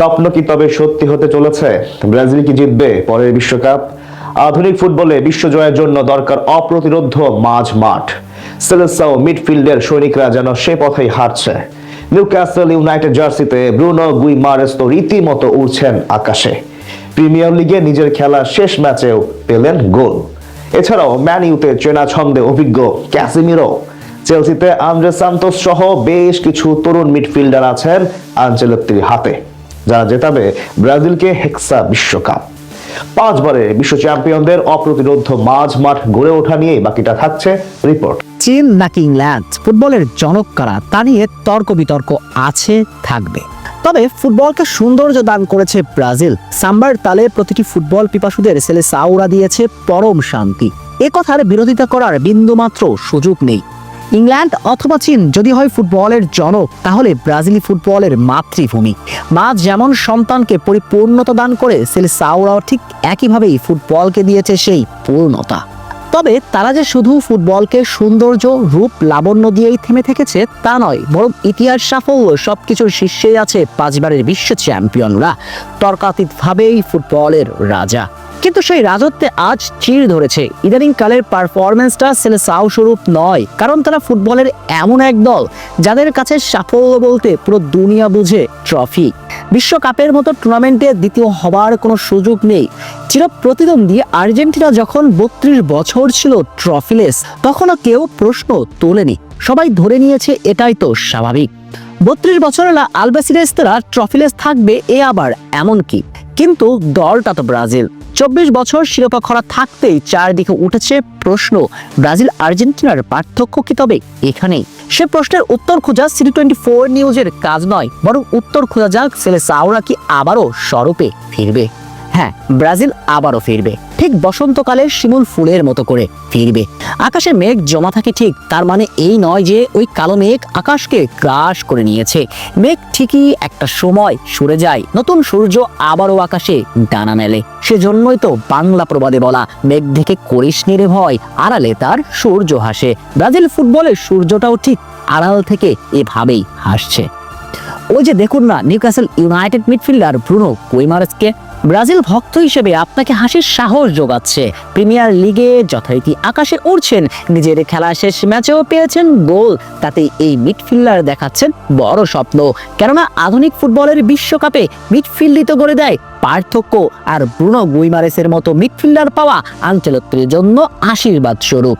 স্বপ্ন কি তবে সত্যি হতে চলেছে? ব্রাজিল কি জিতবে? পরের বিশ্বকাপ? আধুনিক ফুটবলে বিশ্বজয়ের জন্য দরকার অপ্রতিরোধ মাঝ মাঠ। মিডফিল্ডের সৈনিকরা যেন সে পথেই হারছে নিউক্যাসল ইউনাইটেড জার্সিতে ব্রুনো তো রীতিমতো উড়ছেন আকাশে। প্রিমিয়ার লিগে নিজের খেলা শেষ ম্যাচেও পেলেন গোল। এছাড়াও ম্যান চেনা ছন্দে অভিজ্ঞ ক্যাসিমিরো। চেলসিতে আন্দ্রে সান্তোস সহ বেশ কিছু তরুণ মিডফিল্ডার আছেন আঞ্চেলত্তির হাতে। যারা জেতাবে ব্রাজিলকে হেক্সা বিশ্বকাপ। পাঁচবারে বিশ্ব চ্যাম্পিয়নদের অপ্রতিরোধ মাঝ মাঠ গড়ে ওঠা নিয়ে বাকিটা থাকছে রিপোর্ট। চীন নাকি ইংল্যান্ড? ফুটবলের জনক কারা তা নিয়ে তর্ক বিতর্ক আছে, থাকবে। তবে ফুটবলকে সৌন্দর্য দান করেছে ব্রাজিল। সাম্বার তালে প্রতিটি ফুটবল পিপাসুদের ছেলে সাউরা দিয়েছে পরম শান্তি। এ কথার বিরোধিতা করার বিন্দুমাত্র সুযোগ নেই। ইংল্যান্ড অথবা চীন যদি হয় ফুটবলের জনক, তাহলে ব্রাজিলি ফুটবলের মাতৃভূমি। মা যেমন সন্তানকে পরিপূর্ণতা দান করে, সেলে সাউরাও ঠিক একইভাবেই ফুটবলকে দিয়েছে সেই পূর্ণতা। তবে তারা যে শুধু ফুটবলকে সৌন্দর্য, রূপ, লাবণ্য দিয়েই থেমে থেকেছে, তা নয়, বরং ইতিহাস সাফল্য সবকিছুর শীর্ষে আছে পাঁচবারের বিশ্ব চ্যাম্পিয়নরা। তর্কাতীতভাবেই ফুটবলের রাজা। কিন্তু সেই রাজত্বে আজ চির ধরেছে। ইদানিং কালের পারফরমেন্সটা ছেলে সাউ স্বরূপ নয়, কারণ তারা ফুটবলের এমন এক দল, যাদের কাছে সাফল্য বলতে পুরো দুনিয়া বুঝে ট্রফি বিশ্বকাপের মতো টুর্নামেন্টে দ্বিতীয় হবার কোনো সুযোগ নেই। চির প্রতিদ্বন্দ্বী আর্জেন্টিনা যখন বত্রিশ বছর ছিল ট্রফিলেস তখনও কেউ প্রশ্ন তোলেনি। সবাই ধরে নিয়েছে এটাই তো স্বাভাবিক। বত্রিশ বছরের আলবাসিরেস্তারা ট্রফিলেস থাকবে, এ আবার এমন কি? কিন্তু দলটা তো ব্রাজিল। চব্বিশ বছর শিরোপা খরা থাকতেই চারদিকে উঠেছে প্রশ্ন। ব্রাজিল আর্জেন্টিনার পার্থক্য কি তবে এখানেই? সে প্রশ্নের উত্তর খোঁজা সিটি টোয়েন্টি ফোর নিউজের কাজ নয়, বরং উত্তর খোঁজা যাক ছেলে সাউরা কি আবারও স্বরূপে ফিরবে? হ্যাঁ ব্রাজিল আবারও ফিরবে। ঠিক বসন্তকালে শিমুল ফুলের মতো করে ফিরবে। আকাশে মেঘ জমা থাকে ঠিক, তার মানে এই নয় যে ওই কালো মেঘ আকাশকে গ্রাস করে নিয়েছে। মেঘ ঠিকই একটা সময় সরে যায়, নতুন সূর্য আবারও আকাশে ডানা মেলে। সেজন্যই তো বাংলা প্রবাদে বলা, মেঘ দেখে করিস নিরে ভয়, আড়ালে তার সূর্য হাসে। ব্রাজিল ফুটবলের সূর্যটাও ঠিক আড়াল থেকে এভাবেই হাসছে। ওই যে দেখুন না, নিউক্যাসল ইউনাইটেড মিডফিল্ডার ব্রুনো কুইমারেসকে ব্রাজিল ভক্ত হিসেবে আপনাকে হাসির সাহস যোগাচ্ছে। প্রিমিয়ার লিগে যথারীতি আকাশে উড়ছেন। নিজের খেলা শেষ ম্যাচেও পেয়েছেন গোল। তাতে এই মিডফিল্ডার দেখাচ্ছেন বড় স্বপ্ন। কেননা আধুনিক ফুটবলের বিশ্বকাপে মিডফিল্ডই তো গড়ে দেয় পার্থক্য আর ব্রুনো গুইমারেসের মতো মিডফিল্ডার পাওয়া আঞ্চলত্বের জন্য আশীর্বাদ স্বরূপ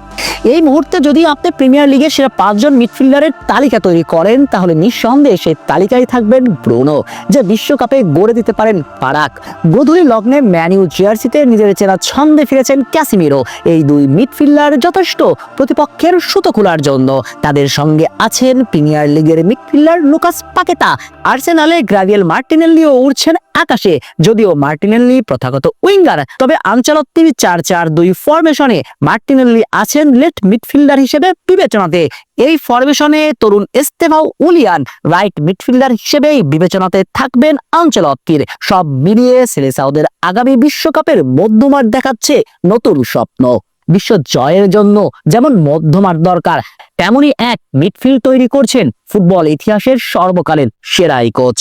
এই মুহূর্তে যদি আপনি প্রিমিয়ার লিগের সেরা পাঁচজন মিডফিল্ডারের তালিকা তৈরি করেন, তাহলে নিঃসন্দেহে সেই তালিকায় থাকবেন ব্রুনো, যে বিশ্বকাপে গড়ে দিতে পারেন পারাক। গোধূলি লগ্নে ম্যানিউ জার্সিতে নিজের চেনা ছন্দে ফিরেছেন ক্যাসিমিরো। এই দুই মিডফিল্ডার যথেষ্ট প্রতিপক্ষের সুতো খোলার জন্য। তাদের সঙ্গে আছেন প্রিমিয়ার লিগের মিডফিল্ডার লুকাস পাকেতা। আর্সেনালে গ্রাভিয়েল মার্টিনেল্লিও উড়ছেন আকাশে। যদিও মার্টিনেল্লি প্রথাগত উইঙ্গার, তবে আঞ্চলত্তি চার চার দুই ফরমেশনে মার্টিনেল্লি আছেন লেট মিডফিল্ডার হিসেবে বিবেচনাতে। এই ফরমেশনে তরুণ এস্তেভাও উলিয়ান রাইট মিডফিল্ডার হিসেবেই বিবেচনাতে থাকবেন আঞ্চলত্তির সব মিলিয়ে সেলেসাউদের আগামী বিশ্বকাপের মধ্যমার দেখাচ্ছে নতুন স্বপ্ন। বিশ্ব জয়ের জন্য যেমন মধ্যমার দরকার তেমনি এক মিডফিল্ড তৈরি করছেন ফুটবল ইতিহাসের সর্বকালের সেরা এই কোচ।